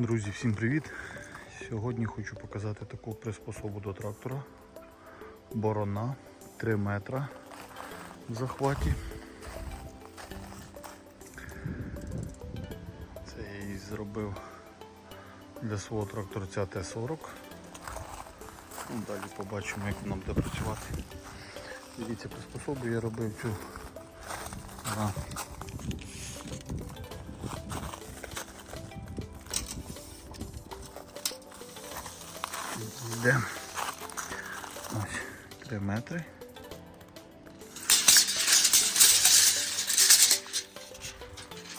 Друзі, всім привіт! Сьогодні хочу показати таку приспособу до трактора. Борона 3 метра в захваті. Це я її зробив для свого тракторця Т-40. Ну, Далі побачимо, як вона буде працювати. Дивіться, приспособу я робив цю на йде ось 3 метри.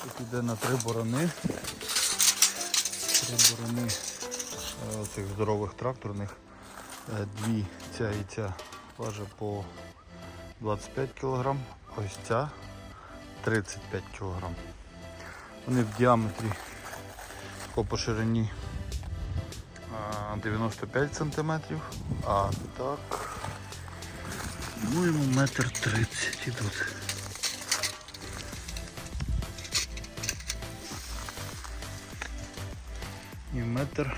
Тут йде на три борони. Три борони е, цих здорових тракторних. Е, Дві ця і ця важить по 25 кг, ось ця 35 кг. Вони в діаметрі по по ширині а, 95 сантиметрів, а так, по-моєму, метр 30 ідуть. І метр.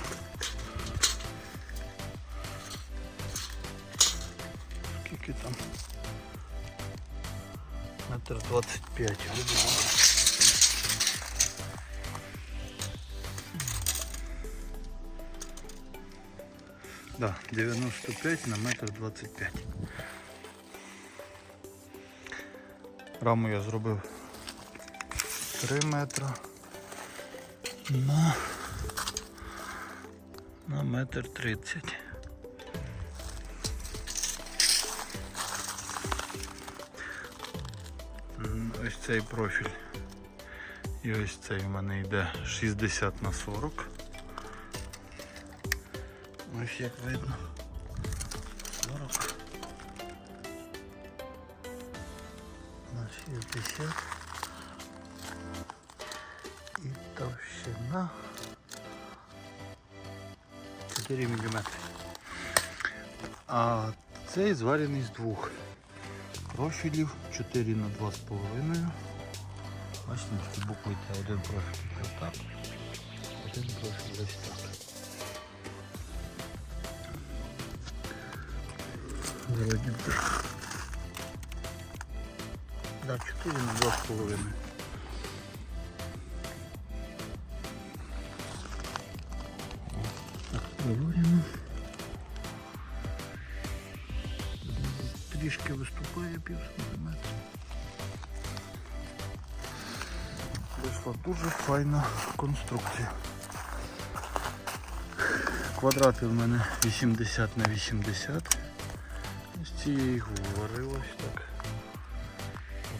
Скільки там? Метр 25 грубо. Да, 95 на метр 25. Раму я зробив 3 метра на, на метр 30. Ось цей профіль. І ось цей у мене йде 60 на 40. Ось як видно. 40 на 60 і товщина 4 мм. А цей зварений з двох профілів 4 на 2,5. Бачите, букви Один профіль так, один профіль ось так. Би. Да, 4 на 2,5. Так, проводимо. Трішки виступає пів сантиметра. Вийшла дуже файна конструкція. Квадрати в мене 80 на 80. Ось цієї їх варив ось так.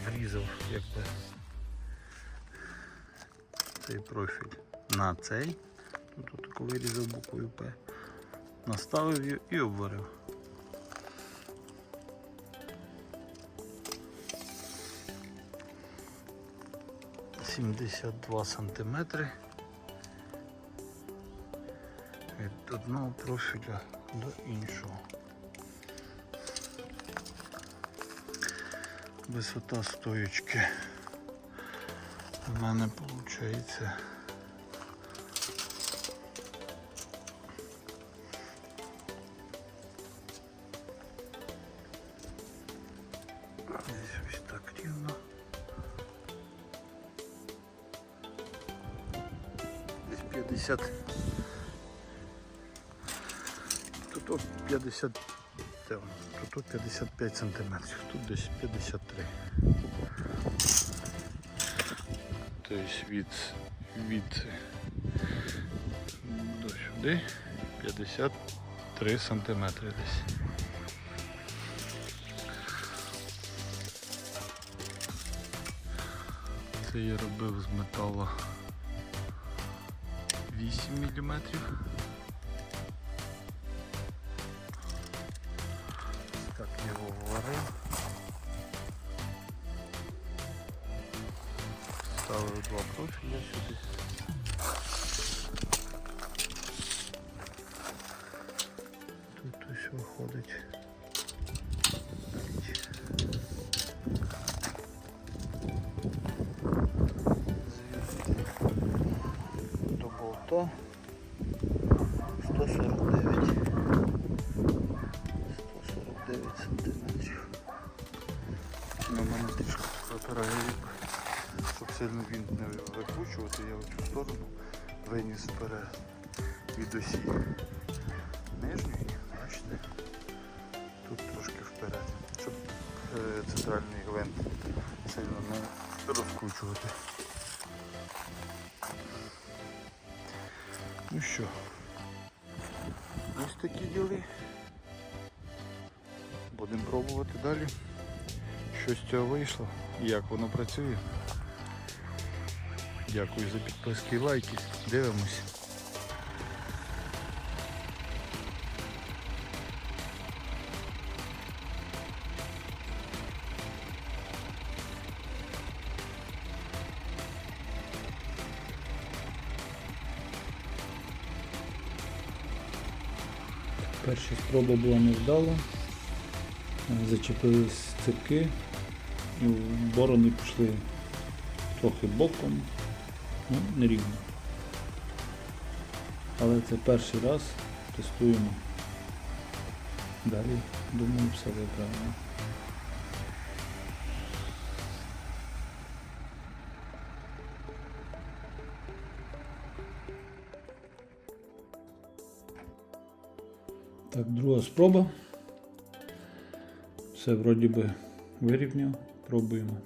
Врізав якби цей профіль на цей. Тут отак вирізав буквою П. Наставив її і обварив. Сімдесят два сантиметри від одного профіля до іншого. Висота стоечки у мене виходить Здесь так рівно. Десь 50 Тут от 50 де воно? Тут от 55 сантиметрів, тут десь 53. Тобто від, від до сюди 53 сантиметри десь. Це я робив з металу 8 міліметрів. Його варив. Ставив два профіля сюди. Від осі. Нижньої, бачите, тут трошки вперед, щоб е, центральний гвинт сильно не розкручувати. Ну що, ось такі діли. Будемо пробувати далі. Що з цього вийшло, як воно працює. Дякую за підписки і лайки. Дивимось. Перша спроба була невдала. Е, Зачепились ципки, і борони пішли трохи боком, ну, нерівно. Але це перший раз тестуємо. Далі, думаю, все буде Так, друга спроба. Все вроді би вирівняв. Пробуємо.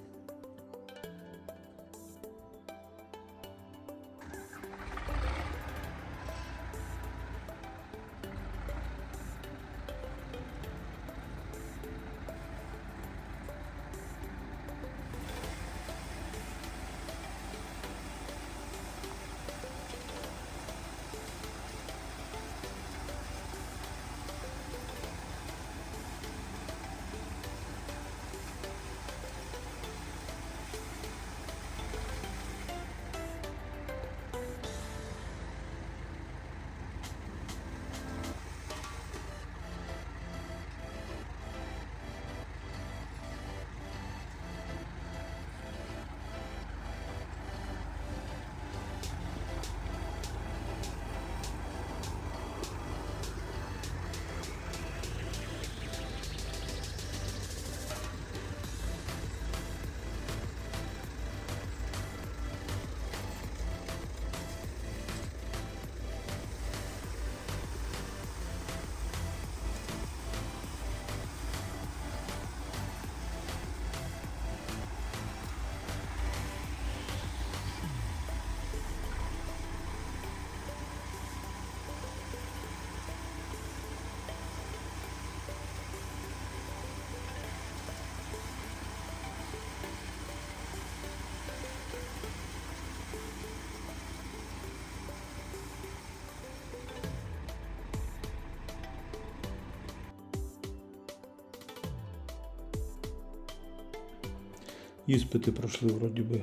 Іспити пройшли вроді би.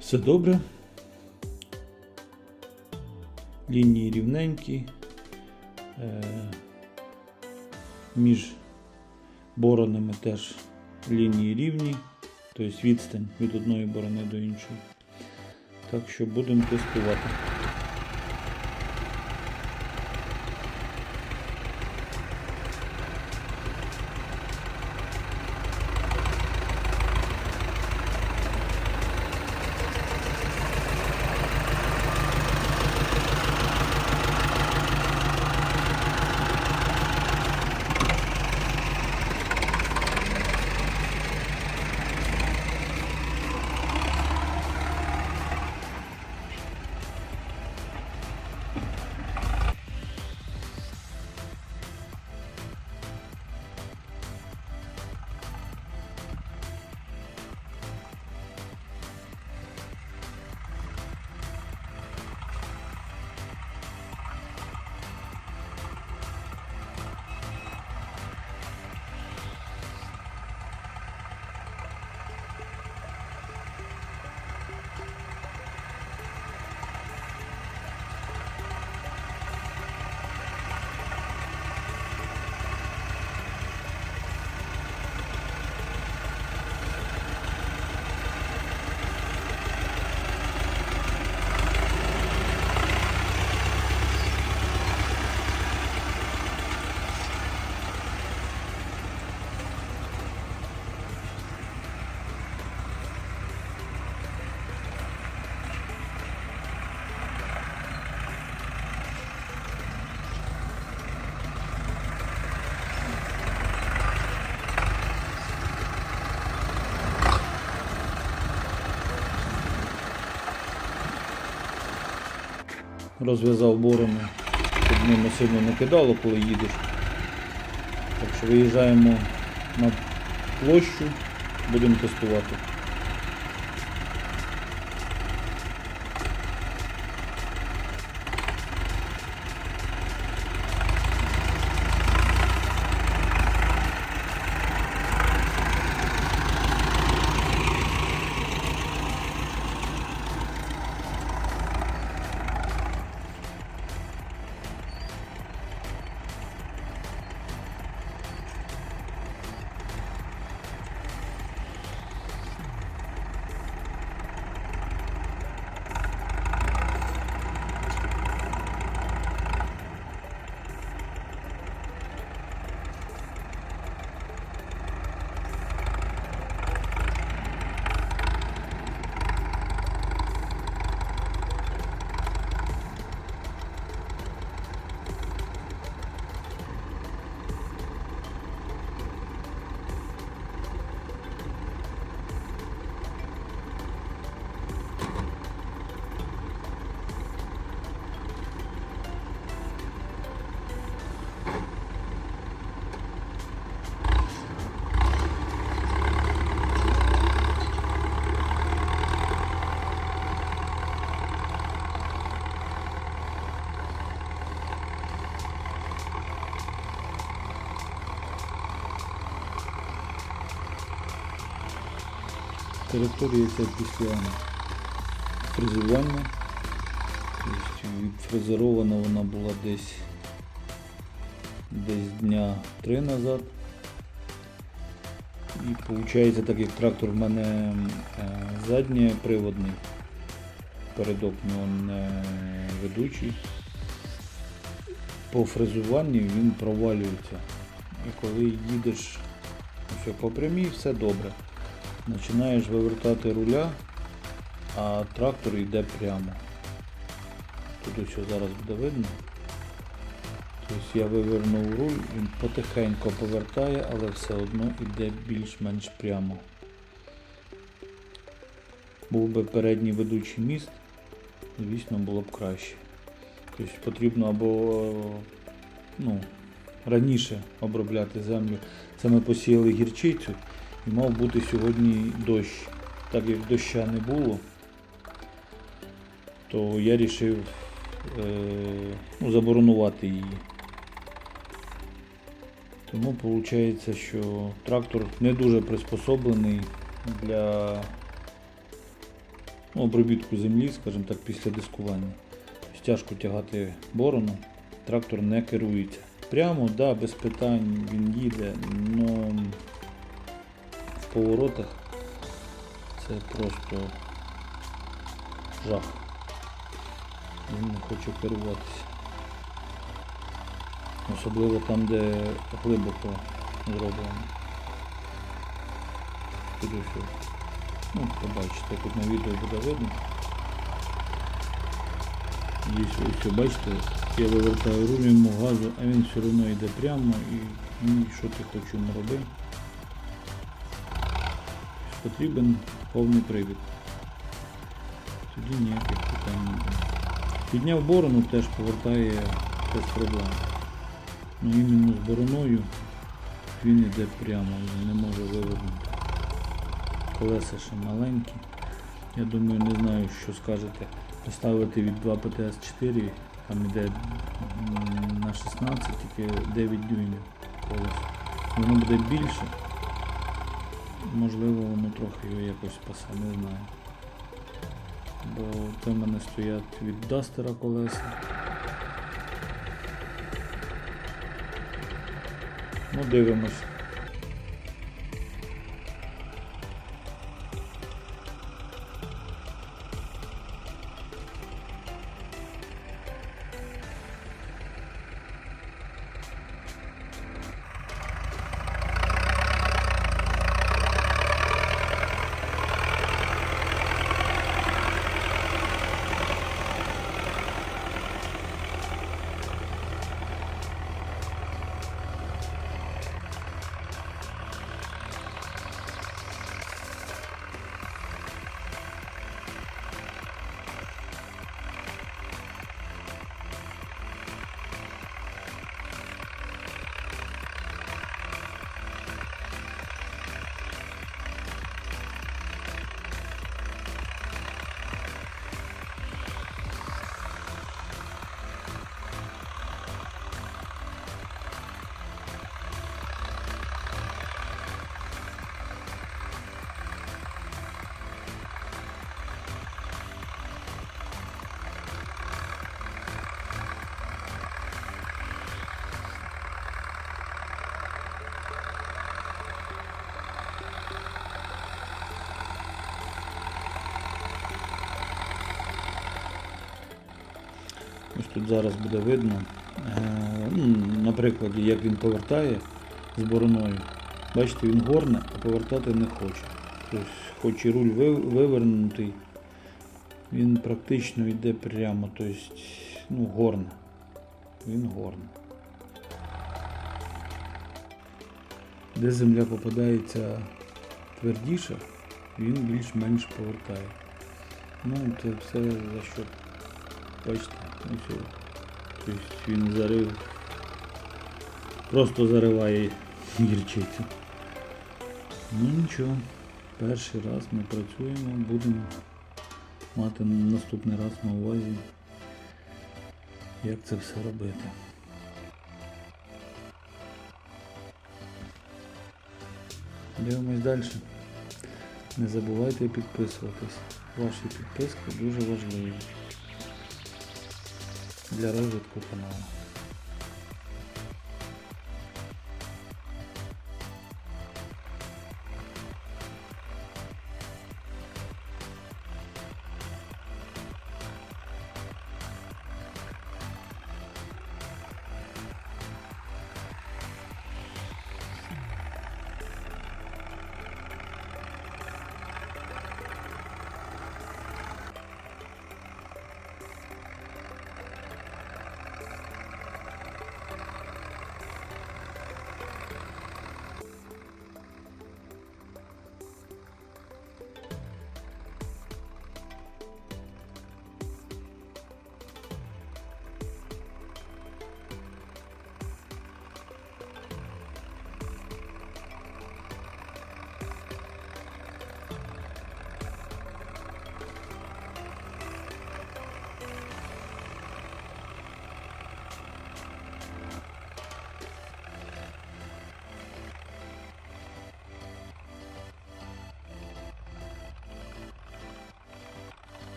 Все добре. Лінії рівненькі. Е, між боронами теж лінії рівні, тобто відстань від одної борони до іншої. Так що будемо тестувати. Розв'язав борону, щоб ними сильно не кидало, коли їдеш. Так що виїжджаємо на площу, будемо тестувати. Територія ця після фрезерування. Тобто відфрезерована вона була десь, десь дня три назад. І виходить, так як трактор в мене е, задній приводний, передок не ведучий. По фрезуванню він провалюється. І коли їдеш все по прямій, все добре. Починаєш вивертати руля, а трактор йде прямо. Тут ось зараз буде видно. Тобто я вивернув руль, він потихеньку повертає, але все одно йде більш-менш прямо. Був би передній ведучий міст, звісно, було б краще. Тобто потрібно або ну, раніше обробляти землю. Це ми посіяли гірчицю і мав бути сьогодні дощ. Так як доща не було, то я вирішив е, ну, заборонувати її. Тому виходить, що трактор не дуже приспособлений для ну, обробітку землі, скажімо так, після дискування. Тяжко тягати борону, трактор не керується. Прямо, да, без питань він їде, але поворотах це просто жах. Він не хоче керуватися. Особливо там, де глибоко зроблено. Ну, побачите, тут на відео буде видно. Ось, бачите, я вивертаю руль йому газу, а він все одно йде прямо і ну, що ти хочеш йому робити. Потрібен повний привід. Тоді ніяких питань не буде. Підняв борону, теж повертає без проблем. Ну іменно з бороною він йде прямо, не може вивернути. Колеса ще маленькі. Я думаю, не знаю, що скажете. Поставити від 2 ПТС-4, там йде на 16, тільки 9 дюймів колесо. Воно буде більше. Можливо, воно трохи його якось спасе, не знаю. Бо це в мене стоять від Дастера колеса. Ну, дивимось. Тут зараз буде видно, е, ну, на прикладі, як він повертає з бороною. Бачите, він горне, а повертати не хоче. Тобто, хоч і руль вивернутий, він практично йде прямо, тобто, ну, горне. Він горне. Де земля попадається твердіша, він більш-менш повертає. Ну, це все за що. Бачите, ось. о. Тобто він зарив. Просто зариває гірчицю. Ну нічого. Перший раз ми працюємо, будемо мати наступний раз на увазі, як це все робити. Дивимось далі. Не забувайте підписуватись. Ваші підписки дуже важливі для розвитку каналу.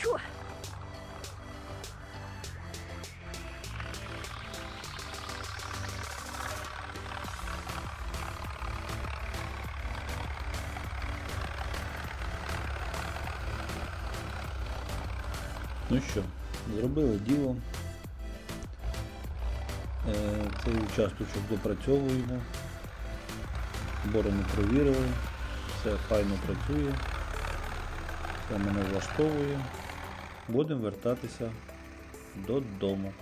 Чё? Ну що, зробили діло. Е, Цей участочок допрацьовуємо. Борони провірили, все файно працює, все мене влаштовує. Будемо вертатися додому.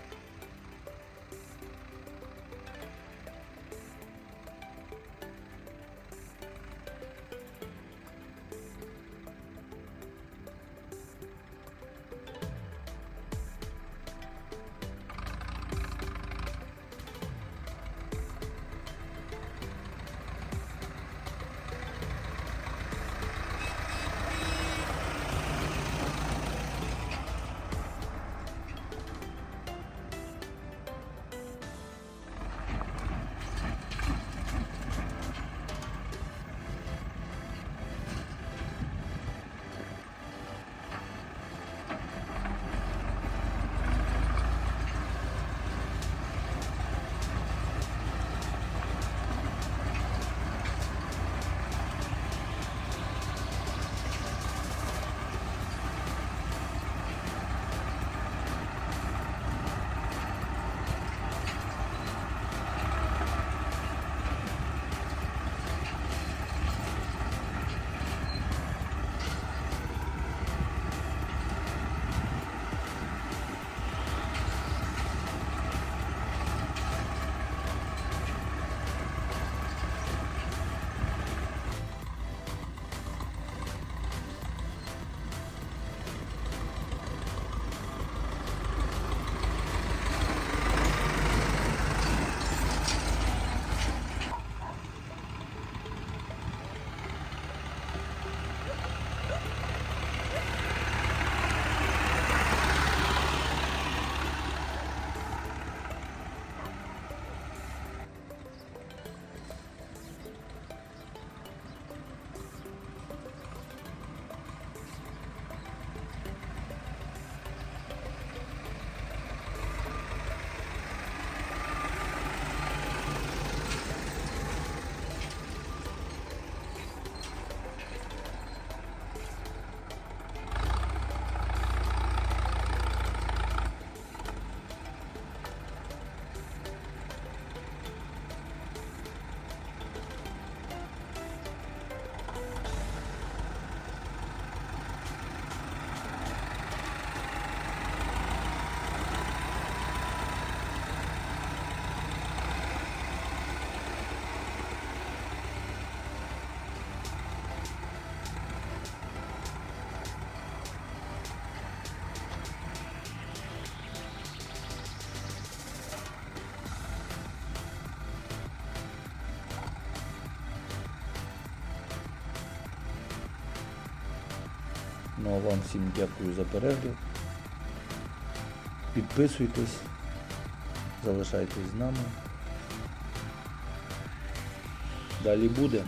Ну а вам всім дякую за перегляд. Підписуйтесь, залишайтесь з нами. Далі буде.